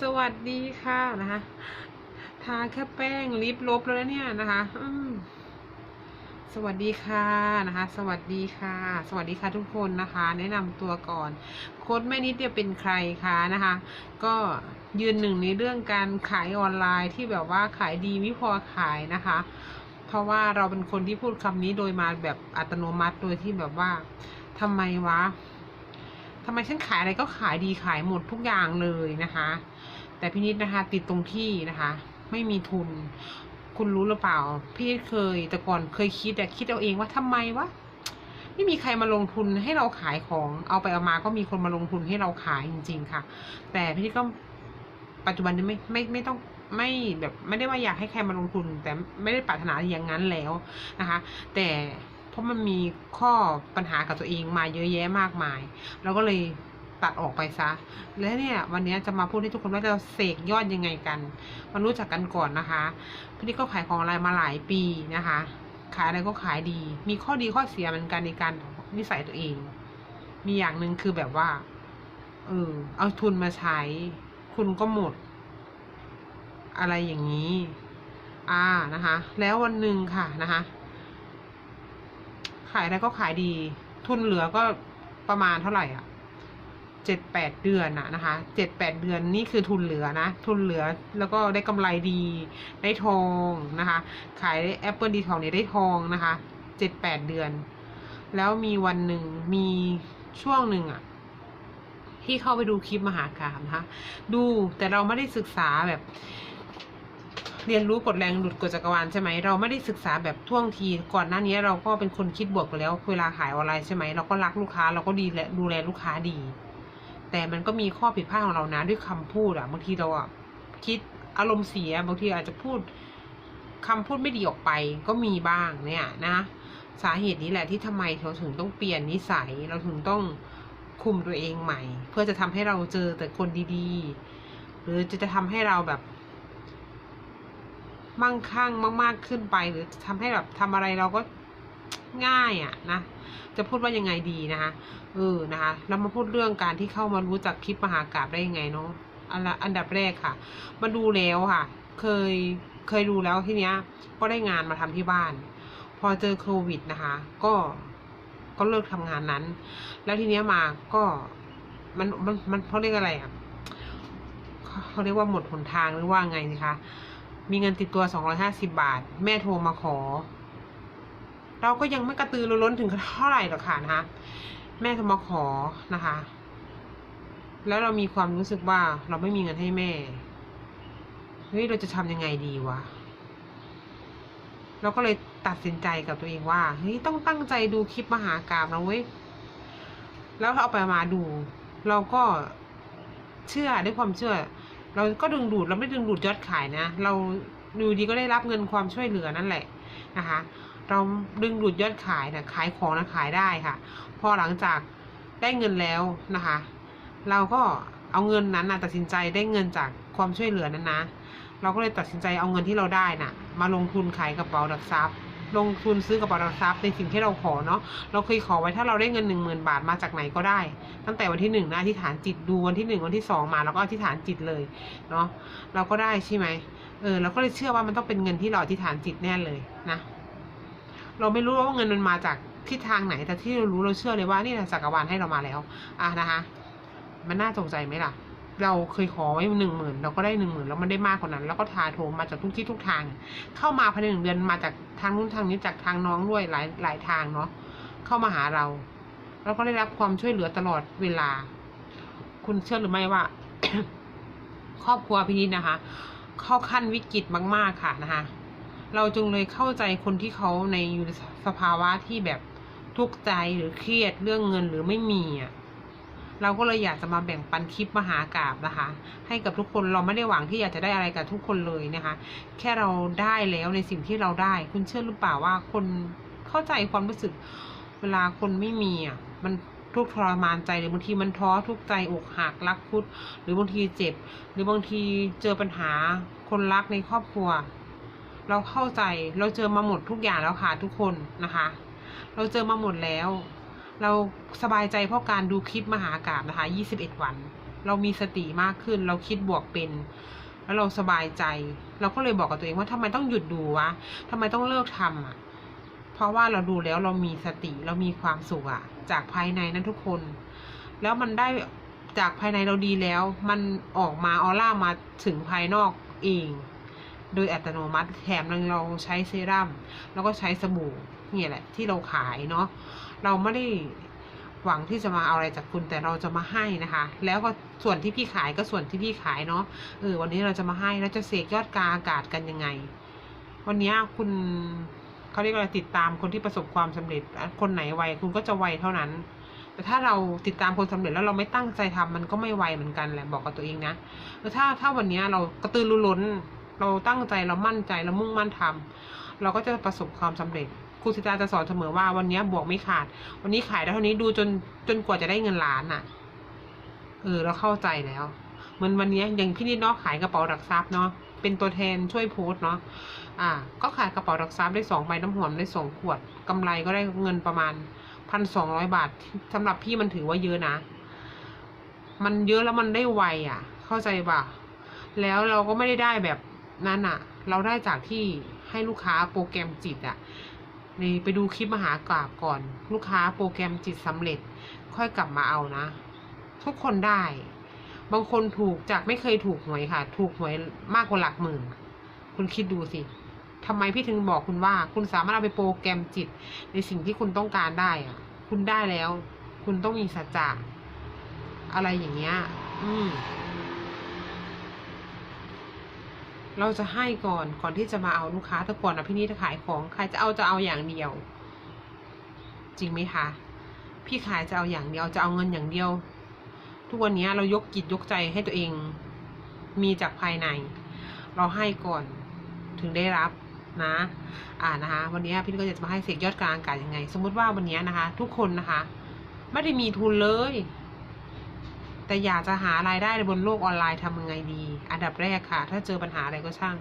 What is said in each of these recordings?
สวัสดีค่ะนะคะทาแค่แป้งลิปลบแล้วนะเนี่ยนะคะสวัสดีค่ะนะคะ สวัสดีค่ะ สวัสดีค่ะทุกคนนะคะ แนะนำตัวก่อนโค้ดแม่นิดเนี่ยเป็นใครคะนะคะ ก็ยืนหนึ่งในเรื่องการขายออนไลน์ที่แบบว่าขายดีไม่พอขายนะคะ เพราะว่าเราเป็นคนที่พูดคำนี้โดยมาแบบอัตโนมัติโดยที่แบบว่าทำไมวะ ทำไมฉันขายอะไรก็ขายดีขายหมดทุกอย่างเลยนะคะ แต่พี่นิดนะคะ ติดตรงที่นะคะ ไม่มีทุน คุณรู้หรือเปล่า พี่เคยแต่ก่อนเคยคิดแต่คิดเอาเองว่าทำไมวะไม่มีใครมาลงทุนให้เราขายของเอาไปเอามาก็มีคนมาลงทุนให้เราขายจริง ๆ ค่ะ แต่พี่นิดก็ปัจจุบันนี้ไม่ไม่ไม่ต้องไม่แบบไม่ได้ว่าอยากให้ใครมาลงทุน แต่ไม่ได้ปรารถนาอย่างนั้นแล้วนะคะ แต่ ราะมันมีข้อปัญหากับตัวเองมาเยอะแยะมากมาย เราก็เลยตัดออกไปซะ และเนี่ยวันนี้จะมาพูดให้ทุกคนว่าจะเสกยอดยังไงกันมารู้จักกันก่อนนะคะพี่นี่ก็ขายของออนไลน์มาหลายปีนะคะ ขายอะไรก็ขายดี มีข้อดีข้อเสียเหมือนกันในการนิสัยตัวเอง มีอย่างหนึ่งคือแบบว่า เออ เอาทุนมาใช้ คุณก็หมด อะไรอย่างนี้ อ่านะคะ แล้ววันหนึ่งค่ะนะคะ ขายอะไรก็ขายดี ทุนเหลือก็ประมาณเท่าไหร่อะเจ็ดแปดเดือนอะนะคะเจ็ดแปดเดือนนี่คือทุนเหลือนะ ทุนเหลือแล้วก็ได้กำไรดีได้ทองนะคะ ขายแอปเปิลดีทองเนี่ยได้ทองนะคะเจ็ดแปดเดือน แล้วมีวันหนึ่งมีช่วงหนึ่งอะที่เข้าไปดูคลิปมหากราบนะคะ ดูแต่เราไม่ได้ศึกษาแบบ เรียนรู้กฎแรงดุดกฎจักรวาลใช่ไหมเราไม่ได้ศึกษาแบบท่วงที ก่อนหน้านี้เราก็เป็นคนคิดบวกไปแล้วเวลาขายออนไลน์ใช่ไหมเราก็รักลูกค้าเราก็ดีและดูแลลูกค้าดี แต่มันก็มีข้อผิดพลาดของเรานะด้วยคำพูดอะบางทีเราอะคิดอารมณ์เสียบางทีอาจจะพูดคำพูดไม่ดีออกไปก็มีบ้างเนี่ยนะ สาเหตุนี้แหละที่ทำไมเราถึงต้องเปลี่ยนนิสัยเราถึงต้องคุมตัวเองใหม่ เพื่อจะทำให้เราเจอแต่คนดีๆ หรือจะจะทำให้เราแบบ มั่งคั่งมาก ๆขึ้นไป หรือทำให้แบบทำอะไรเราก็ง่ายอะ่ะนะจะพูดว่ายังไงดีนะคะเออนะคะเรามาพูดเรื่องการที่เข้ามารู้จักคลิปมหากราบได้ยังไงเนาะอันละอันดับแรกค่ะ มาดูแล้วค่ะ เคยเคยดูแล้วทีเนี้ย ก็ได้งานมาทำที่บ้าน พอเจอโควิดนะคะ ก็ก็เลิกทำงานนั้น แล้วทีเนี้ยมาก็มันมันมันเขาเรียกอะไรอะเขาเรียกว่าหมดหนทางหรือว่าไงนะคะ มีเงินติดตัวสองร้อยห้าสิบาท แม่โทรมาขอ เราก็ยังไม่กระตือรือร้นถึงเท่าไหร่หรอกค่ะนะคะแม่โทรมาขอนะคะ แล้วเรามีความรู้สึกว่าเราไม่มีเงินให้แม่ เฮ้ยเราจะทำยังไงดีวะ เราก็เลยตัดสินใจกับตัวเองว่า เฮ้ยต้องตั้งใจดูคลิปมหากราบนะเว้ย แล้วเอาไปมาดู เราก็เชื่อด้วยความเชื่อ เราก็ดึงดูดเราไม่ดึงดูดยอดขายนะ เราดูดีก็ได้รับเงินความช่วยเหลือนั่นแหละนะคะ เราดึงดูดยอดขายนะขายของนะขายได้ค่ะ พอหลังจากได้เงินแล้วนะคะ เราก็เอาเงินนั้นนะตัดสินใจได้เงินจากความช่วยเหลือนั้นนะ เราก็เลยตัดสินใจเอาเงินที่เราได้น่ะ มาลงทุนขายกระเป๋าดักทรัพย์ ลงทุนซื้อกระเป๋าดักทรัพย์ในสิ่งที่เราขอเนาะเราเคยขอไว้ถ้าเราได้เงินหนึ่งหมื่นบาทมาจากไหนก็ได้ ตั้งแต่วันที่หนึ่งนะอธิษฐานจิตดูวันที่หนึ่งวันที่สองมาเราก็อธิษฐานจิตเลยเนาะเราก็ได้ใช่ไหมเออเราก็เลยเชื่อว่ามันต้องเป็นเงินที่เราอธิษฐานจิตแน่เลยนะเราไม่รู้ว่าเงินมันมาจากทิศทางไหนแต่ที่เรารู้เราเชื่อเลยว่านี่แหละจักรวาลให้เรามาแล้วอะนะคะมันน่าตกใจไหมล่ะ เราเคยขอไว้หนึ่งหมื่นเราก็ได้หนึ่งหมื่นแล้วมันได้มากกว่านั้น แล้วก็ทาโถมมาจากทุกที่ทุกทาง เข้ามาภายในหนึ่งเดือนมาจากทางนู้นทางนี้จากทางน้องด้วยหลายหลายทางเนาะเข้ามาหาเราแล้วก็ได้รับความช่วยเหลือตลอดเวลา คุณเชื่อหรือไม่ว่า ครอบครัวพี่นิดนะคะ เข้าขั้นวิกฤตมาก ๆ ค่ะนะคะเราจึงเลยเข้าใจคนที่เขาในอยู่สภาวะที่แบบทุกข์ใจหรือเครียดเรื่องเงินหรือไม่มีอะ เราก็เลยอยากจะมาแบ่งปันคลิปมหากราบนะคะ ให้กับทุกคนเราไม่ได้หวังที่อยากจะได้อะไรกับทุกคนเลยนะคะ แค่เราได้แล้วในสิ่งที่เราได้ คุณเชื่อหรือเปล่าว่าคนเข้าใจความรู้สึก เวลาคนไม่มีอะมันทุกทรมานใจหรือบางทีมันท้อทุกข์ใจอกหักรักคุด หรือบางทีเจ็บ หรือบางทีเจอปัญหาคนรักในครอบครัว เราเข้าใจเราเจอมาหมดทุกอย่างแล้วค่ะทุกคนนะคะ เราเจอมาหมดแล้ว เราสบายใจเพราะการดูคลิปมหากราบนะคะ 21 วัน เรามีสติมากขึ้น เราคิดบวกเป็น แล้วเราสบายใจ เราก็เลยบอกกับตัวเองว่าทำไมต้องหยุดดูวะทำไมต้องเลิกทำอะ เพราะว่าเราดูแล้วเรามีสติเรามีความสุขอะจากภายในนั้นทุกคน แล้วมันได้จากภายในเราดีแล้ว มันออกมาออร่ามาถึงภายนอกเอง โดยอัตโนมัติแถมเราใช้เซรั่มแล้วก็ใช้สบู่เนี่ยแหละ ที่เราขายเนาะ เราไม่ได้หวังที่จะมาเอาอะไรจากคุณแต่เราจะมาให้นะคะ แล้วก็ส่วนที่พี่ขายก็ส่วนที่พี่ขายเนาะเออวันนี้เราจะมาให้แล้วจะเสกยอดกาอากาศกันยังไง วันนี้คุณเขาเรียกอะไรติดตามคนที่ประสบความสำเร็จ คนไหนไวคุณก็จะไวเท่านั้น แต่ถ้าเราติดตามคนสำเร็จแล้วเราไม่ตั้งใจทำมันก็ไม่ไวเหมือนกันแหละบอกกับตัวเองนะแล้วถ้าถ้าวันนี้เรากระตือรือร้น เราตั้งใจเรามั่นใจเรามุ่งมั่นทำเราก็จะประสบความสำเร็จ ครูสิตาจะสอนเสมอว่าวันนี้บวกไม่ขาด วันนี้ขายได้เท่านี้ดูจนจนกว่าจะได้เงินล้านอะ เออเราเข้าใจแล้วเหมือนวันนี้อย่างพี่นิดเนาะขายกระเป๋าดักซับเนาะเป็นตัวแทนช่วยโพสเนาะอ่า ก็ขายกระเป๋าดักซับได้สองใบน้ำหอมได้สองขวดกำไรก็ได้เงินประมาณพันสองร้อยบาทสำหรับพี่มันถือว่าเยอะนะ มันเยอะแล้วมันได้ไวอะ เข้าใจป่ะแล้วเราก็ไม่ได้ได้แบบนั้นอะ เราได้จากที่ให้ลูกค้าโปรแกรมจิตอะ นไปดูคลิปมหากราบก่อน ลูกค้าโปรแกรมจิตสำเร็จ ค่อยกลับมาเอานะ ทุกคนได้ บางคนถูกจากไม่เคยถูกหวยค่ะ ถูกหวยมากกว่าหลักหมื่น คุณคิดดูสิทำไมพี่ถึงบอกคุณว่า คุณสามารถเอาไปโปรแกรมจิต ในสิ่งที่คุณต้องการได้อะคุณได้แล้ว คุณต้องมีสัจจะอะไรอย่างเงี้ย อืม เราจะให้ก่อนก่อนที่จะมาเอาลูกค้าแต่ก่อนนะพี่นี่จะขายของใครจะเอาจะเอาอย่างเดียว จริงไหมคะ พี่ขายจะเอาอย่างเดียวจะเอาเงินอย่างเดียว ทุกวันนี้เรายกจิตยกใจให้ตัวเองมีจากภายใน เราให้ก่อนถึงได้รับนะ อ่านะคะ วันนี้พี่ก็จะมาให้เสกยอดกลางอากาศยังไง สมมุติว่าวันนี้นะคะ ทุกคนนะคะ ไม่ได้มีทุนเลย แต่อยากจะหารายได้บนโลกออนไลน์ทำยังไงดี อันดับแรกค่ะ ถ้าเจอปัญหาอะไรก็ช่าง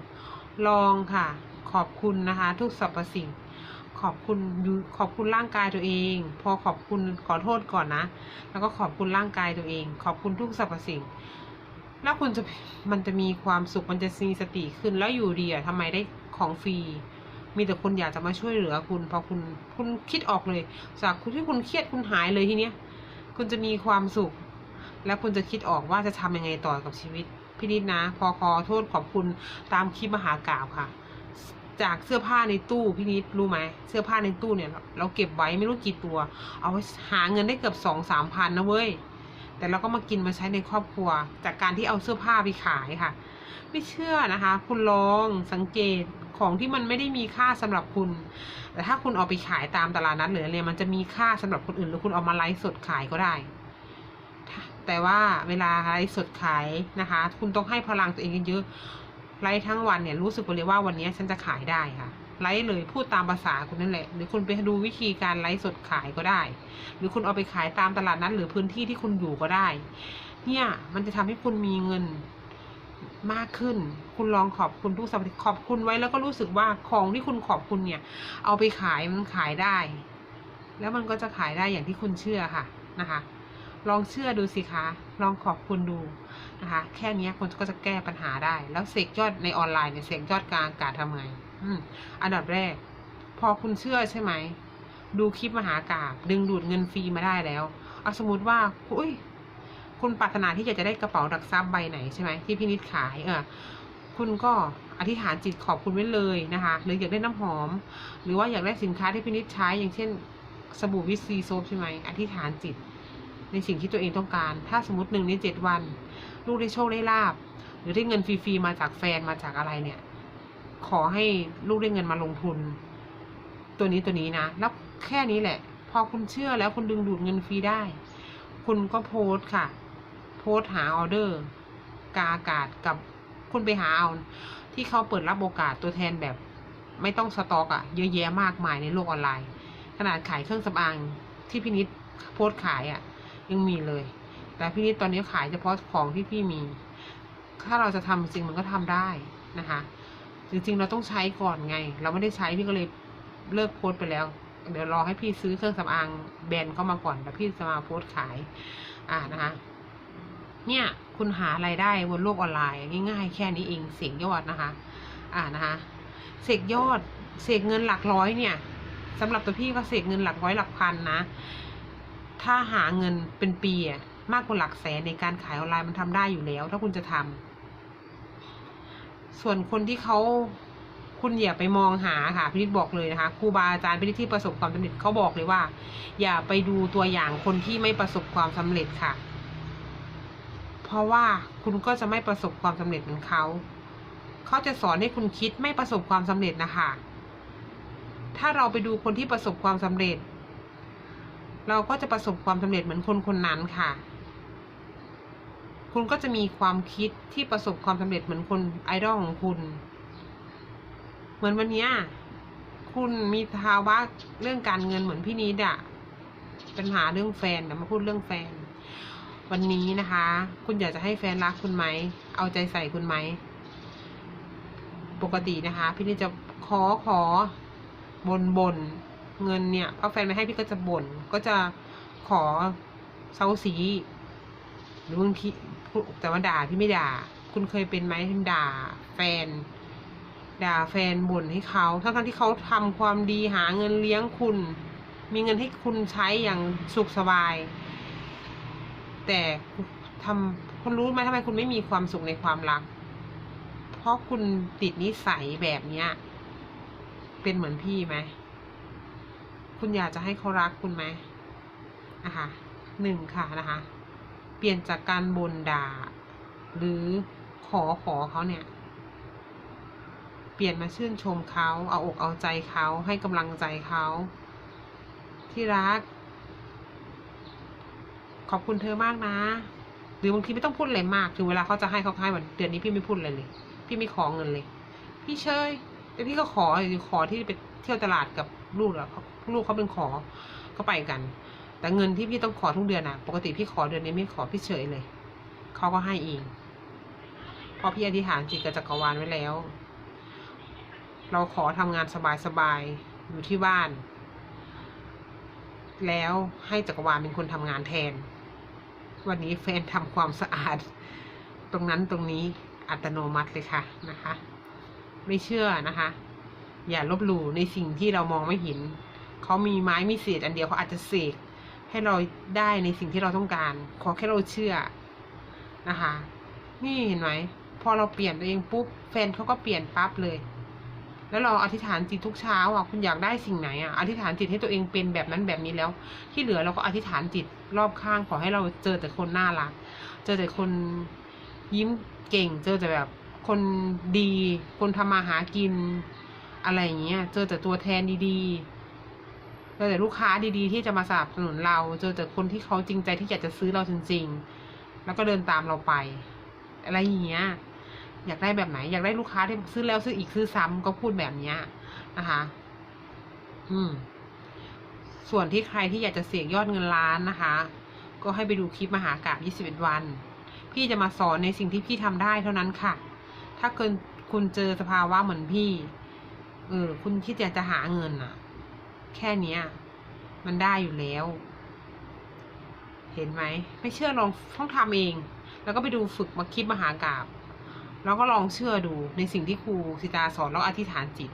ลองค่ะ ขอบคุณนะคะ ทุกสรรพสิ่ง ขอบคุณขอบคุณร่างกายตัวเอง พอขอบคุณขอโทษก่อนนะ แล้วก็ขอบคุณร่างกายตัวเอง ขอบคุณทุกสรรพสิ่ง แล้วคุณจะมันจะมีความสุขมันจะมีสติขึ้นแล้วอยู่ดีอะทำไมได้ของฟรีมีแต่คนอยากจะมาช่วยเหลือคุณพอคุณคุณคิดออกเลย จากคุณที่คุณเครียดคุณหายเลยทีเนี้ย คุณจะมีความสุข แล้วคุณจะคิดออกว่าจะทำยังไงต่อกับชีวิตพี่นิดนะ พอขอโทษขอบคุณตามคลิปมหากราบค่ะ จากเสื้อผ้าในตู้พี่นิดรู้ไหมเสื้อผ้าในตู้เนี่ยเราเราเก็บไว้ไม่รู้กี่ตัว เอาหาเงินได้เกือบสองสามพันนะเว้ยแต่เราก็มากินมาใช้ในครอบครัว จากการที่เอาเสื้อผ้าไปขายค่ะ ไม่เชื่อนะคะ คุณลองสังเกตของที่มันไม่ได้มีค่าสำหรับคุณ แต่ถ้าคุณเอาไปขายตามตลาดนัดหรืออะไรมันจะมีค่าสำหรับคนอื่นหรือคุณเอามาไลฟ์สดขายก็ได้ แต่ว่าเวลาไลฟ์สดขายนะคะ คุณต้องให้พลังตัวเองเยอะไลฟ์ทั้งวันเนี่ยรู้สึกเลยว่าวันนี้ฉันจะขายได้ค่ะไลฟ์เลยพูดตามภาษาคุณนั่นแหละ หรือคุณไปดูวิธีการไลฟ์สดขายก็ได้ หรือคุณเอาไปขายตามตลาดนัดหรือพื้นที่ที่คุณอยู่ก็ได้ เนี่ยมันจะทำให้คุณมีเงินมากขึ้น คุณลองขอบคุณทุกสัปดาห์ขอบคุณไว้แล้วก็รู้สึกว่าของที่คุณขอบคุณเนี่ย เอาไปขายมันขายได้ แล้วมันก็จะขายได้อย่างที่คุณเชื่อค่ะนะคะ ลองเชื่อดูสิคะลองขอบคุณดูนะคะแค่นี้คุณก็จะแก้ปัญหาได้ แล้วเสกยอดในออนไลน์เนี่ยเสกยอดกลางอากาศทำไงอืมอันดับแรก พอคุณเชื่อใช่ไหมดูคลิปมหากาบดึงดูดเงินฟรีมาได้แล้วเอาสมมติว่าอุ้ยคุณปรารถนาที่อยากจะได้กระเป๋าดักซับใบไหนใช่ไหมที่พี่นิดขายเออคุณก็อธิษฐานจิตขอบคุณไว้เลยนะคะ หรืออยากได้น้ำหอม หรือว่าอยากได้สินค้าที่พี่นิดใช้อย่างเช่นสบู่วิซีโซฟใช่ไหมอธิษฐานจิต ในสิ่งที่ตัวเองต้องการ ถ้าสมมติหนึ่งในเจ็ดวัน ลูกได้โชคได้ลาบ หรือได้เงินฟรีๆมาจากแฟนมาจากอะไรเนี่ย ขอให้ลูกได้เงินมาลงทุน ตัวนี้ตัวนี้นะ แล้วแค่นี้แหละ พอคุณเชื่อแล้วคุณดึงดูดเงินฟรีได้ คุณก็โพสต์ค่ะ โพสต์หาออเดอร์ กาอากาศกับคุณไปหาเอาที่เขาเปิดรับโอกาสตัวแทนแบบ ไม่ต้องสต็อกอะเยอะแยะมากมายในโลกออนไลน์ ขนาดขายเครื่องสำอางที่พี่นิดโพสต์ขายอะ ยังมีเลย แต่พี่นิดตอนนี้ขายเฉพาะของที่พี่มี ถ้าเราจะทำจริงมันก็ทำได้นะคะ จริงๆเราต้องใช้ก่อนไง เราไม่ได้ใช้พี่ก็เลยเลิกโพสต์ไปแล้ว เดี๋ยวรอให้พี่ซื้อเครื่องสำอางแบรนด์เข้ามาก่อนแล้วพี่จะมาโพสต์ขาย อ่านะคะเนี่ยคุณหารายได้บนโลกออนไลน์ง่ายๆแค่นี้เองเสกยอดนะคะ อ่านะคะเสกยอดเสกเงินหลักร้อยเนี่ยสำหรับตัวพี่ก็เสกเงินหลักร้อยหลักพันนะ ถ้าหาเงินเป็นปีอะมากกว่าหลักแสนในการขายออนไลน์มันทำได้อยู่แล้ว ถ้าคุณจะทำส่วนคนที่เขาคุณอย่าไปมองหาค่ะพี่นิดบอกเลยนะคะครูบาอาจารย์พี่นิดที่ประสบความสำเร็จเขาบอกเลยว่า อย่าไปดูตัวอย่างคนที่ไม่ประสบความสำเร็จค่ะ เพราะว่าคุณก็จะไม่ประสบความสำเร็จเหมือนเขาเขาจะสอนให้คุณคิดไม่ประสบความสำเร็จนะคะถ้าเราไปดูคนที่ประสบความสำเร็จ เราก็จะประสบความสำเร็จเหมือนคนคนนั้นค่ะ คุณก็จะมีความคิดที่ประสบความสำเร็จเหมือนคนไอดอลของคุณ เหมือนวันนี้คุณมีภาวะเรื่องการเงินเหมือนพี่นิดอะปัญหาเรื่องแฟนเดี๋ยวมาพูดเรื่องแฟน วันนี้นะคะ คุณอยากจะให้แฟนรักคุณไหม เอาใจใส่คุณไหม ปกตินะคะ พี่นิดจะขอขอบนบน เงินเนี่ยเพราแฟนไม่ให้พี่ก็จะบ่นก็จะขอเซาซีหรือบางทีพูดแต่ว่าด่าพี่ไม่ด่า คุณเคยเป็นไหมที่ด่า แฟน ด่าแฟนบ่นให้เขาทั้งๆที่เขาทำความดีหาเงินเลี้ยงคุณ มีเงินให้คุณใช้อย่างสุขสบาย แต่ทำคุณรู้ไหมทำไมคุณไม่มีความสุขในความรัก เพราะคุณติดนิสัยแบบเนี้ย เป็นเหมือนพี่ไหม คุณอยากจะให้เขารักคุณไหมนะคะหนึ่งค่ะนะคะ เปลี่ยนจากการบ่นด่า หรือขอขอเขาเนี่ย เปลี่ยนมาชื่นชมเขาเอาอกเอาใจเขาให้กำลังใจเขาที่รัก ขอบคุณเธอมากนะ หรือบางทีไม่ต้องพูดอะไรมากถึงเวลาเขาจะให้เขาให้เหมือนเดือนนี้พี่ไม่พูดอะไรเลย พี่ไม่ขอเงินเลย พี่เชยแต่พี่ก็ขอขอที่ไปเที่ยวตลาดกับลูกอะ ลูกเขาเป็นขอก็ไปกัน แต่เงินที่พี่ต้องขอทุกเดือนอะปกติพี่ขอเดือนนี้ไม่ขอพี่เฉยเลยเขาก็ให้เองเพราะพี่อธิษฐานจิตกับจักรวาลไว้แล้ว เราขอทำงานสบายๆ อยู่ที่บ้าน แล้วให้จักรวาลเป็นคนทำงานแทน วันนี้แฟนทำความสะอาด ตรงนั้นตรงนี้อัตโนมัติเลยค่ะนะคะ ไม่เชื่อนะคะ อย่าลบหลู่ในสิ่งที่เรามองไม่เห็น เขามีไม้มีเศษอันเดียวเขาอาจจะเสกให้เราได้ในสิ่งที่เราต้องการ ขอแค่เราเชื่อนะคะ นี่เห็นไหมพอเราเปลี่ยนตัวเองปุ๊บแฟนเขาก็เปลี่ยนปั๊บเลย แล้วเราอธิษฐานจิตทุกเช้าอะคุณอยากได้สิ่งไหนอะอธิษฐานจิตให้ตัวเองเป็นแบบนั้นแบบนี้แล้ว ที่เหลือเราก็อธิษฐานจิตรอบข้างขอให้เราเจอแต่คนน่ารัก เจอแต่คนยิ้มเก่ง เจอแต่แบบคนดี คนทำมาหากิน อะไรอย่างเงี้ย เจอแต่ตัวแทนดีๆ เจอแต่ลูกค้าดีๆ ที่จะมาสนับสนุนเรา เจอแต่คนที่เขาจริงใจที่อยากจะซื้อเราจริง ๆ แล้วก็เดินตามเราไป อะไรอย่างเงี้ย อยากได้แบบไหน อยากได้ลูกค้าที่ซื้อแล้วซื้ออีกซื้อซ้ำก็พูดแบบเนี้ยนะคะ อืม ส่วนที่ใครที่อยากจะเสี่ยงยอดเงินล้านนะคะ ก็ให้ไปดูคลิปมหากราบ21 วัน พี่จะมาสอนในสิ่งที่พี่ทำได้เท่านั้นค่ะ ถ้าเกินคุณเจอสภาวะเหมือนพี่ เออ คุณคิดอยากจะหาเงินอะ แค่เนี้ยมันได้อยู่แล้ว เห็นไหม ไม่เชื่อลองต้องทำเอง แล้วก็ไปดูฝึกมาคลิปมหากราบแล้วก็ลองเชื่อดูในสิ่งที่ครูสิตาสอนแล้วอธิษฐานจิต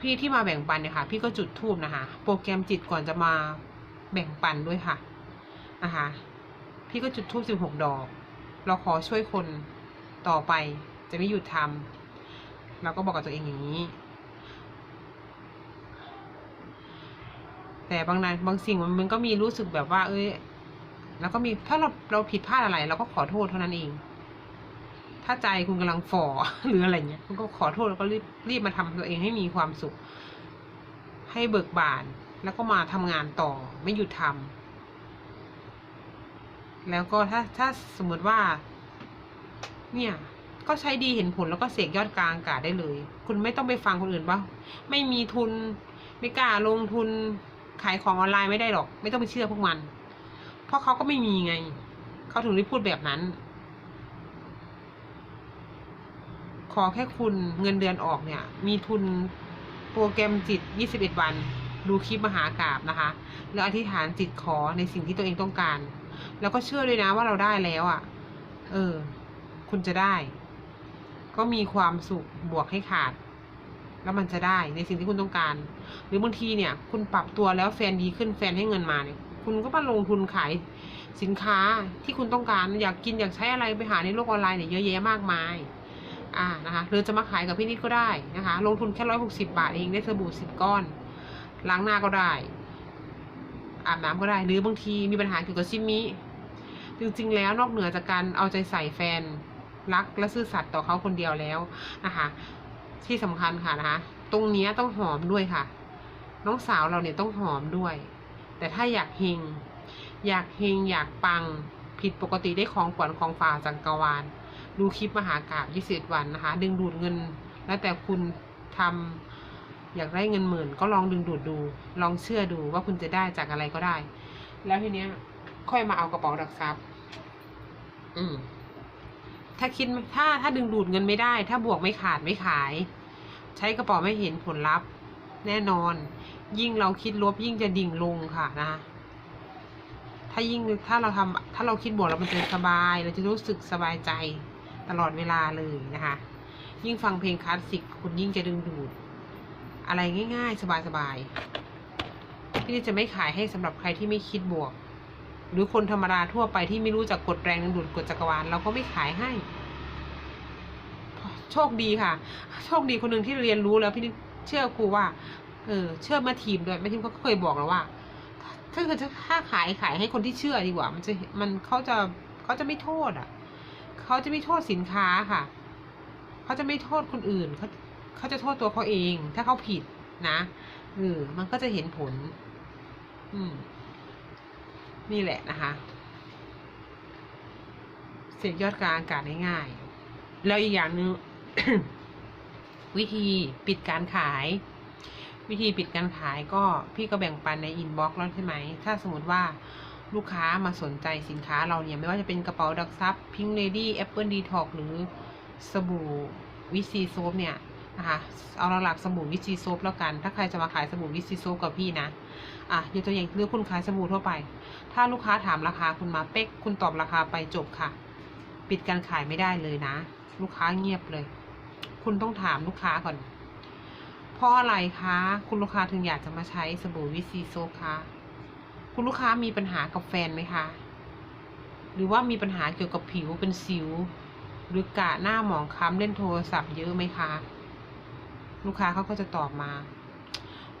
พี่ที่มาแบ่งปันเนี่ยค่ะ พี่ก็จุดทูบนะคะ โปรแกรมจิตก่อนจะมาแบ่งปันด้วยค่ะนะคะ พี่ก็จุดทูบสิบหกดอก เราขอช่วยคนต่อไปจะไม่หยุดทำเราก็บอกกับตัวเองอย่างนี้ แต่บางนั้นบางสิ่งมันมันก็มีรู้สึกแบบว่า เอ้ยแล้วก็มีถ้าเราเราผิดพลาดอะไร เราก็ขอโทษเท่านั้นเอง ถ้าใจคุณกำลังฝ่อหรืออะไรเงี้ยคุณก็ขอโทษแล้วก็รีบรีบมาทำตัวเองให้มีความสุข ให้เบิกบาน แล้วก็มาทำงานต่อไม่หยุดทำแล้วก็ถ้าถ้าสมมติว่า เนี่ยก็ใช้ดีเห็นผลแล้วก็เสกยอดกลางอากาศได้เลย คุณไม่ต้องไปฟังคนอื่นว่า ไม่มีทุน ไม่กล้าลงทุน ขายของออนไลน์ไม่ได้หรอก ไม่ต้องไปเชื่อพวกมัน เพราะเขาก็ไม่มีไง เขาถึงได้พูดแบบนั้น ขอแค่คุณเงินเดือนออกเนี่ย มีทุนโปรแกรมจิต 21 วัน ดูคลิปมหากราบนะคะ แล้วอธิษฐานจิตขอในสิ่งที่ตัวเองต้องการ แล้วก็เชื่อด้วยนะว่าเราได้แล้วอะ่ะ เออ คุณจะได้ ก็มีความสุขบวกให้ขาด แล้วมันจะได้ในสิ่งที่คุณต้องการ หรือบางทีเนี่ย คุณปรับตัวแล้วแฟนดีขึ้นแฟนให้เงินมาเนี่ย คุณก็มาลงทุนขายสินค้าที่คุณต้องการอยากกินอยากใช้อะไรไปหาในโลกออนไลน์เนี่ยเยอะแยะมากมาย อ่านะคะหรือจะมาขายกับพี่นิดก็ได้นะคะ ลงทุนแค่ร้อยหกสิบาทเองได้สบู่สิบก้อนล้างหน้าก็ได้ อาบน้ำก็ได้ หรือบางทีมีปัญหาเกี่ยวกับชิมิจริงๆ แล้วนอกเหนือจากการเอาใจใส่แฟนรักและซื่อสัตย์ต่อเขาคนเดียวแล้วนะคะ ที่สำคัญค่ะนะคะ ตรงนี้ต้องหอมด้วยค่ะ น้องสาวเราเนี่ยต้องหอมด้วย แต่ถ้าอยากเฮงอยากเฮงอยากปังผิดปกติได้ของขวัญของฝากจังกรวาลดูคลิปมหากราบ20 วันนะคะ ดึงดูดเงิน แล้วแต่คุณทำอยากได้เงินหมื่นก็ลองดึงดูดดู ลองเชื่อดูว่าคุณจะได้จากอะไรก็ได้ แล้วทีเนี้ย ค่อยมาเอากระเป๋าดักทรัพย์ อืม ถ้าคิดถ้าถ้าดึงดูดเงินไม่ได้ ถ้าบวกไม่ขาดไม่ขาย ใช้กระเป๋าไม่เห็นผลลัพธ์แน่นอน ยิ่งเราคิดลบยิ่งจะดิ่งลงค่ะนะ ถ้ายิ่งถ้าเราทำถ้าเราคิดบวกแล้วมันจะสบาย เราจะรู้สึกสบายใจตลอดเวลาเลยนะคะ ยิ่งฟังเพลงคลาสสิกคุณยิ่งจะดึงดูด อะไรง่าย ๆ สบายๆที่นี่จะไม่ขายให้สำหรับใครที่ไม่คิดบวก หรือคนธรรมดาทั่วไปที่ไม่รู้จักกฎแรงดึงดูดกฎจักรวาลเราก็ไม่ขายให้ โชคดีค่ะ โชคดีคนหนึ่งที่เรียนรู้แล้วพี่นิดเชื่อครูว่า เออ เชื่อแม่ทีมด้วยแม่ทีมเขาก็เคยบอกแล้วว่า ถ้าคือถ้าขายขายให้คนที่เชื่อดีกว่า มันจะมันเขาจะเขาจะไม่โทษอะเขาจะไม่โทษสินค้าค่ะเขาจะไม่โทษคนอื่นเขาเขาจะโทษตัวเขาเอง ถ้าเขาผิดนะเออมันก็จะเห็นผล อืม นี่แหละนะคะเสร็จยอดกลางอากาศง่ายๆแล้วอีกอย่างหนึง วิธีปิดการขาย วิธีปิดการขายก็พี่ก็แบ่งปันในอินบ็อกซ์แล้วใช่ไหม ถ้าสมมติว่าลูกค้ามาสนใจสินค้าเราเนี่ย ไม่ว่าจะเป็นกระเป๋าดักซับพิงเลดี้แอปเปิลดีท็อกหรือสบู่วิซีโซฟเนี่ยนะคะเอาหลักสบู่วิซีโซฟแล้วกัน ถ้าใครจะมาขายสบู่วิซีโซฟกับพี่นะอะยกตัวอย่างเรื่องคุณขายสบู่ทั่วไป ถ้าลูกค้าถามราคาคุณมาเป๊กคุณตอบราคาไปจบค่ะ ปิดการขายไม่ได้เลยนะ ลูกค้าเงียบเลย คุณต้องถามลูกค้าก่อน เพราะอะไรคะ คุณลูกค้าถึงอยากจะมาใช้สบู่วิซีโซคะคุณลูกค้ามีปัญหากับแฟนไหมคะ หรือว่ามีปัญหาเกี่ยวกับผิวเป็นสิว หรือกะหน้าหมองคล้ำเล่นโทรศัพท์เยอะไหมคะ ลูกค้าเขาก็จะตอบมา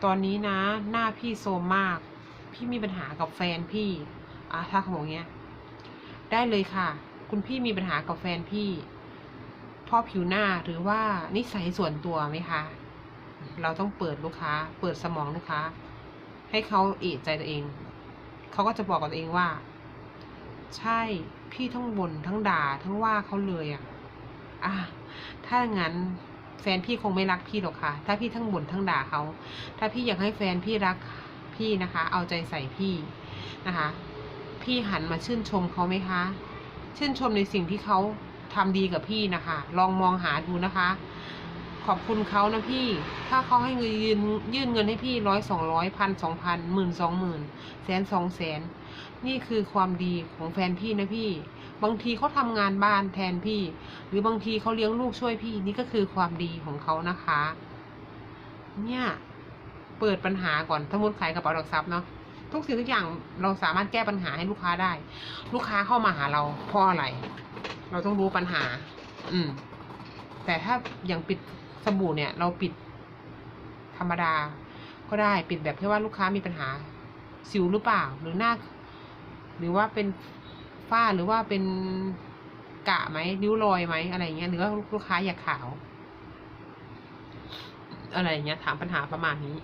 ตอนนี้นะ หน้าพี่โซมมาก พี่มีปัญหากับแฟนพี่อะถ้าเขาบอกเงี้ย ได้เลยค่ะ คุณพี่มีปัญหากับแฟนพี่ เพ่อผิวหน้าหรือว่านิสัยส่วนตัวไหมคะ เราต้องเปิดลูกค้า เปิดสมองลูกค้า ให้เขาเอะใจตัวเอง เขาก็จะบอกกับตัวเองว่า ใช่พี่ทั้งบน่นทั้งด่าทั้งว่าเขาเลยอะ่ะอะถ้างั้นแฟนพี่คงไม่รักพี่หรอกค่ะ ถ้าพี่ทั้งบ่นทั้งด่าเขา ถ้าพี่อยากให้แฟนพี่รักพี่นะคะ เอาใจใส่พี่นะคะ พี่หันมาชื่นชมเขาไหมคะ ชื่นชมในสิ่งที่เขา ทำดีกับพี่นะคะ ลองมองหาดูนะคะ ขอบคุณเขานะพี่ ถ้าเขาให้เงินยืนยื่นเงินให้พี่ร้อยสองร้อยพันสองพันหมื่นสองหมื่นแสนสองแสนนี่คือความดีของแฟนพี่นะพี่ บางทีเขาทำงานบ้านแทนพี่ หรือบางทีเขาเลี้ยงลูกช่วยพี่ นี่ก็คือความดีของเขานะคะ เนี่ย เปิดปัญหาก่อน สมมติขายกระเป๋าดอกทรัพย์เนาะ ทุกสิ่งทุกอย่างเราสามารถแก้ปัญหาให้ลูกค้าได้ ลูกค้าเข้ามาหาเราเพราะอะไร เราต้องรู้ปัญหา อืม แต่ถ้าอย่างปิดสบู่เนี่ย เราปิดธรรมดา ก็ได้ปิดแบบที่ว่าลูกค้ามีปัญหา สิวหรือเปล่า หรือหน้า หรือว่าเป็นฝ้าหรือว่าเป็นกะไหมริ้วรอยไหมอะไรเงี้ยหรือว่าลูกค้าอยากขาว อะไรเงี้ย ถามปัญหาประมาณนี้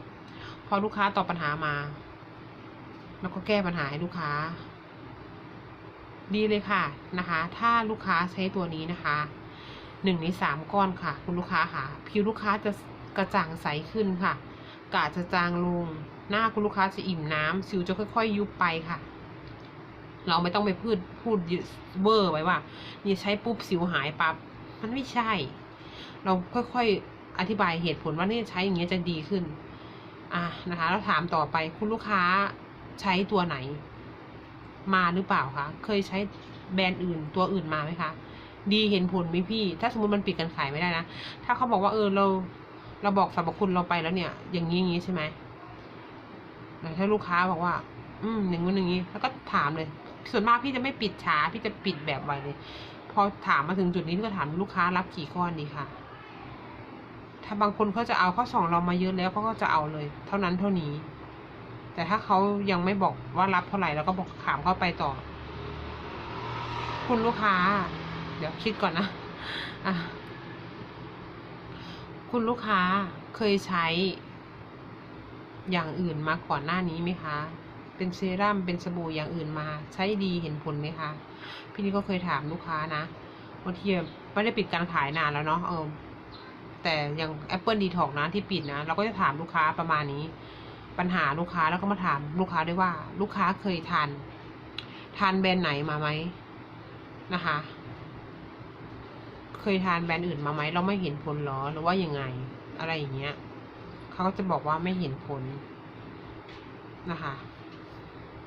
พอลูกค้าตอบปัญหามา แล้วก็แก้ปัญหาให้ลูกค้า ดีเลยค่ะนะคะ ถ้าลูกค้าใช้ตัวนี้นะคะหนึ่งในสามก้อนค่ะ คุณลูกค้าค่ะผิวลูกค้าจะกระจ่างใสขึ้นค่ะ กาจะจางลง หน้าคุณลูกค้าจะอิ่มน้ำสิวจะค่อย ๆ ยุบไปค่ะ เราไม่ต้องไปพูดพูดเวอร์ไว้ว่านี่ใช้ปุ๊บสิวหายปับ๊บมันไม่ใช่ เราค่อยๆอธิบายเหตุผลว่านี่ใช้อย่างเงี้ยจะดีขึ้น อะนะคะ แล้วถามต่อไปคุณลูกค้า ใช้ตัวไหน มาหรือเปล่าคะ เคยใช้แบรนด์อื่นตัวอื่นมาไหมคะ ดีเห็นผลไหมพี่ ถ้าสมมติมันปิดการขายไม่ได้นะ ถ้าเขาบอกว่าเออเราเราบอกสรรพคุณเราไปแล้วเนี่ย อย่างนี้อย่างนี้ใช่ไหมแต่ถ้าลูกค้าบอกว่า อืมอย่างนู้นอย่างนี้ แล้วก็ถามเลย ส่วนมากพี่จะไม่ปิดช้า พี่จะปิดแบบไวเลย พอถามมาถึงจุดนี้พี่ก็ถามลูกค้ารับกี่ก้อนดีค่ะ ถ้าบางคนเขาจะเอาเขาส่องเรามาเยอะแล้วเขาก็จะเอาเลย เท่านั้นเท่านี้ แต่ถ้าเขายังไม่บอกว่ารับเท่าไหร่แล้วก็บอกถามเข้าไปต่อ คุณลูกค้า เดี๋ยวคิดก่อนนะอะคุณลูกค้าเคยใช้ อย่างอื่นมาก่อนหน้านี้ไหมคะ เป็นเซรั่มเป็นสบู่อย่างอื่นมา ใช้ดีเห็นผลไหมคะ พี่นี่ก็เคยถามลูกค้านะบางทีไม่ได้ปิดการขายนานแล้วเนาะเออแต่อย่าง Apple Detox นะที่ปิดนะ เราก็จะถามลูกค้าประมาณนี้ ปัญหาลูกค้าแล้วก็มาถามลูกค้าด้วยว่า ลูกค้าเคยทานทานแบรนด์ไหนมาไหมนะคะ เคยทานแบรนด์อื่นมาไหมเราไม่เห็นผลหรอหรือว่ายังไง อะไรอย่างเงี้ยเขาก็จะบอกว่าไม่เห็นผลนะคะ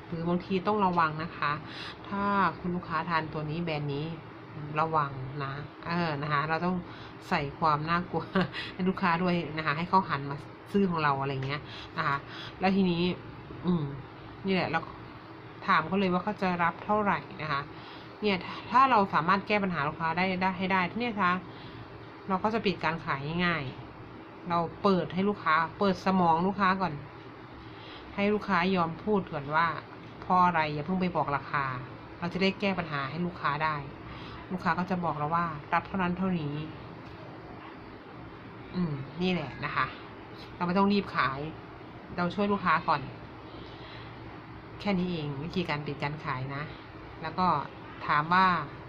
หรือบางทีต้องระวังนะคะ ถ้าคุณลูกค้าทานตัวนี้แบรนด์นี้ระวังนะ เออนะคะ เราต้องใส่ความน่ากลัวให้ลูกค้าด้วยนะคะ ให้เขาหันมา ซื้อของเราอะไรเงี้ยนะคะแล้วทีนี้ อืมนี่แหละเราถามเขาเลยว่าเขาจะรับเท่าไหร่นะคะ เนี่ยถ้าเราสามารถแก้ปัญหาลูกค้าได้ได้ให้ได้เนี่ยคะเราก็จะปิดการขายง่ายๆเราเปิดให้ลูกค้า เปิดสมองลูกค้าก่อน ให้ลูกค้ายอมพูดก่อนว่าเพราะอะไรอย่าเพิ่งไปบอกราคา เราจะได้แก้ปัญหาให้ลูกค้าได้ ลูกค้าก็จะบอกเราว่า รับเท่านั้นเท่านี้ อืม นี่แหละนะคะ เราไม่ต้องรีบขาย เราช่วยลูกค้าก่อน แค่นี้เองวิธีการปิดการขายนะ แล้วก็ถามว่า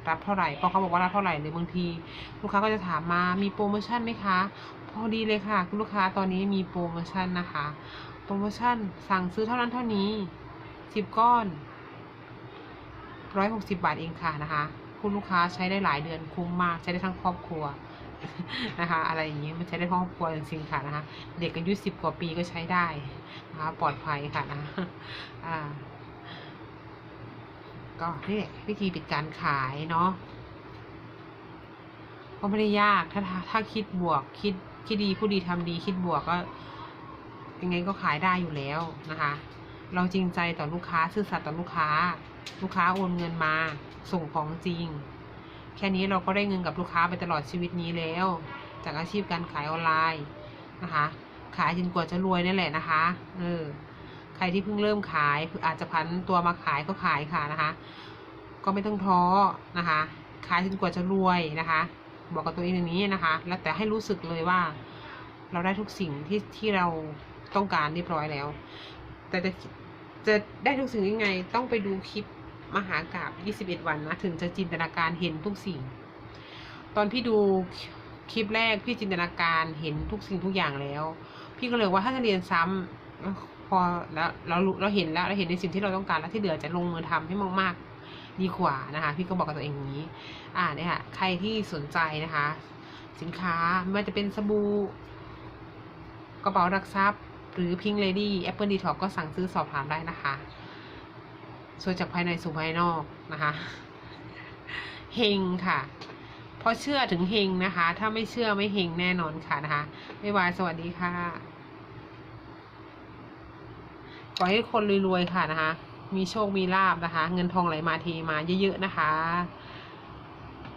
รับเท่าไหร่พอเขาบอกว่ารับเท่าไหร่หรือบางที ลูกค้าก็จะถามมามีโปรโมชั่นไหมคะพอดีเลยค่ะคุณลูกค้าตอนนี้มีโปรโมชั่นนะคะ โปรโมชั่นสั่งซื้อเท่านั้นเท่านี้สิบก้อนร้อยหกสิบาทเองค่ะนะคะ คุณลูกค้าใช้ได้หลายเดือนคุ้มมากใช้ได้ทั้งครอบครัว นะคะ อะไรอย่างนี้มันใช้ได้ทั้งครอบครัวจริงๆค่ะนะคะ เด็กอายุสิบกว่าปีก็ใช้ได้นะคะปลอดภัยค่ะนะอ่าก็นี่วิธีปิดการขายเนาะก็ไม่ได้ยากถ้าถ้าถ้าคิดบวกคิดคิดดีผู้ดีทำดีคิดบวกก็ยังไงก็ขายได้อยู่แล้วนะคะ เราจริงใจต่อลูกค้าซื่อสัตย์ต่อลูกค้า ลูกค้าโอนเงินมา ส่งของจริง แค่นี้เราก็ได้เงินกับลูกค้าไปตลอดชีวิตนี้แล้ว จากอาชีพการขายออนไลน์นะคะ ขายจนกว่าจะรวยนี่แหละนะคะ เออ ใครที่เพิ่งเริ่มขายอาจจะพันตัวมาขายก็ขายค่ะนะคะ ก็ไม่ต้องท้อนะคะ ขายจนกว่าจะรวยนะคะ บอกกับตัวเองอย่างนี้นะคะ แล้วแต่ให้รู้สึกเลยว่า เราได้ทุกสิ่งที่ที่เราต้องการเรียบร้อยแล้ว แต่จะจะได้ทุกสิ่งยังไงต้องไปดูคลิป มหากราบ21 วันนะ ถึงจะจินตนาการเห็นทุกสิ่ง ตอนพี่ดูคลิปแรกพี่จินตนาการเห็นทุกสิ่งทุกอย่างแล้ว พี่ก็เลยว่าถ้าจะเรียนซ้ำพอแล้วเราเราเห็นแล้วเราเห็นในสิ่งที่เราต้องการแล้วที่เหลือจะลงมือทำให้มากๆ ดีกว่านะคะ พี่ก็บอกกับตัวเองอย่างนี้ อ่าเนี่ยค่ะใครที่สนใจนะคะ สินค้าไม่ว่าจะเป็นสบู่กระเป๋ารักทรัพย์ หรือ Pink Lady Apple Detox ก็สั่งซื้อสอบถามได้นะคะ สวยจากภายในสู่ภายนอกนะคะเฮงค่ะเพราะเชื่อถึงเฮงนะคะ ถ้าไม่เชื่อไม่เฮงแน่นอนค่ะนะคะไม่วายสวัสดีค่ะขอให้คนรวยๆค่ะนะคะ มีโชคมีลาบนะคะ เงินทองไหลมาเทมาเยอะๆนะคะ